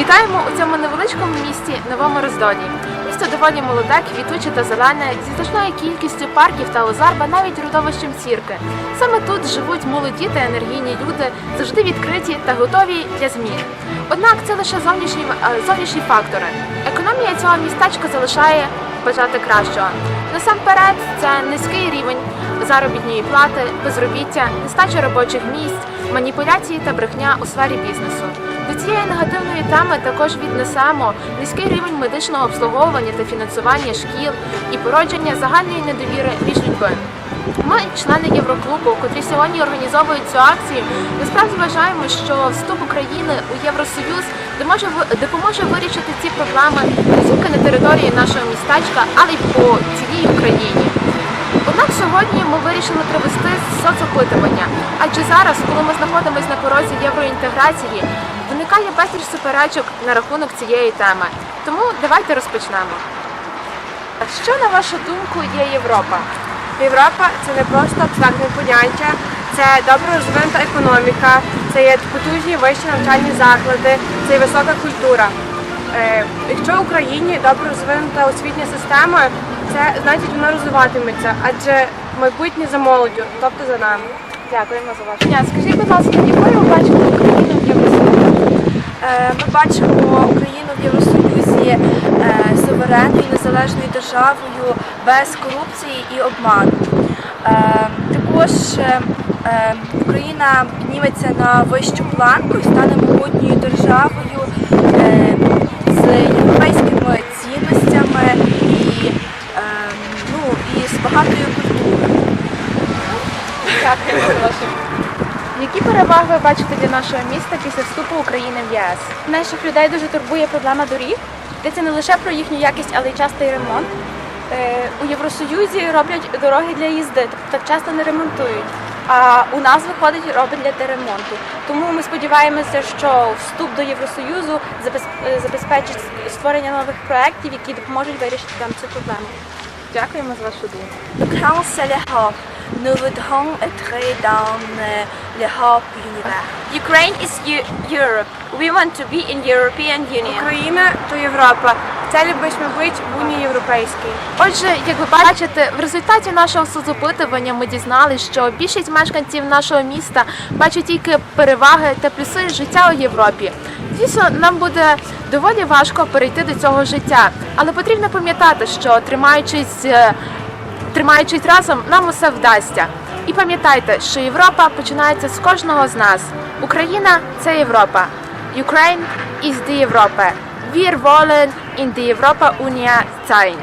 Вітаємо у цьому невеличкому місті Новому Роздолі. Місто доволі молоде, квітуче та зелене, зі значною кількістю парків та озарба, навіть родовищем сірки. Саме тут живуть молоді та енергійні люди, завжди відкриті та готові для змін. Однак це лише зовнішні, е, зовнішні фактори. Економія цього містечка залишає бажати кращого. Насамперед, це низький рівень заробітної плати, безробіття, нестача робочих місць, маніпуляції та брехня у сфері бізнесу. До цієї негативної теми також віднесемо низький рівень медичного обслуговування та фінансування шкіл і породження загальної недовіри між людьми. Ми, члени Євроклубу, котрі сьогодні організовують цю акцію, насправді вважаємо, що вступ України у Євросоюз допоможе, допоможе вирішити ці проблеми не тільки на території нашого містечка, але й по цілій Україні. Сьогодні ми вирішили провести соцопитування, адже зараз, коли ми знаходимося на порозі євроінтеграції, виникає безліч суперечок на рахунок цієї теми. Тому давайте розпочнемо. Що на вашу думку є Європа? Європа це не просто абстрактне поняття, це добре розвинута економіка, це є потужні вищі навчальні заклади, це є висока культура. Е, якщо в Україні добре розвинута освітня система, це значить вона розвиватиметься, адже майбутнє за молоддю, тобто за нами. Дякуємо за ваше. Скажіть, будь ласка, якою ви бачите Україну в Євросоюзі? Е, Ми бачимо Україну в Євросоюзі е, суверенною незалежною державою без корупції і обману. Е, Також Україна підніметься на вищу планку і стане могутньою державою е, з європейськими цінностями і, е, ну, і з багатою культурою. За. Які переваги ви бачите для нашого міста після вступу України в ЄС? Наших людей дуже турбує проблема доріг. Йдеться не лише про їхню якість, але й частий ремонт. Е, У Євросоюзі роблять дороги для їзди, тобто часто не ремонтують. А у нас виходить роблять для ремонту. Тому ми сподіваємося, що вступ до Євросоюзу е, забезпечить створення нових проєктів, які допоможуть вирішити нам цю проблему. Дякуємо за вашу думку. Voudrons entrer dans euh, l'Europe univers. Ukraine is Europe. We want to be in European Union. Україна то Європа. Цель більш бути в Унії Європейській. Отже, як ви бачите, в результаті нашого соцопитування ми дізналися, що більшість мешканців нашого міста бачать тільки переваги та плюси життя у Європі. Звісно, нам буде доволі важко перейти до цього життя, але потрібно пам'ятати, що тримаючись, е, тримаючись разом, нам усе вдасться. І пам'ятайте, що Європа починається з кожного з нас. Україна це Європа. Ukraine is the Europa. Wir wollen in die Europa Unia sein.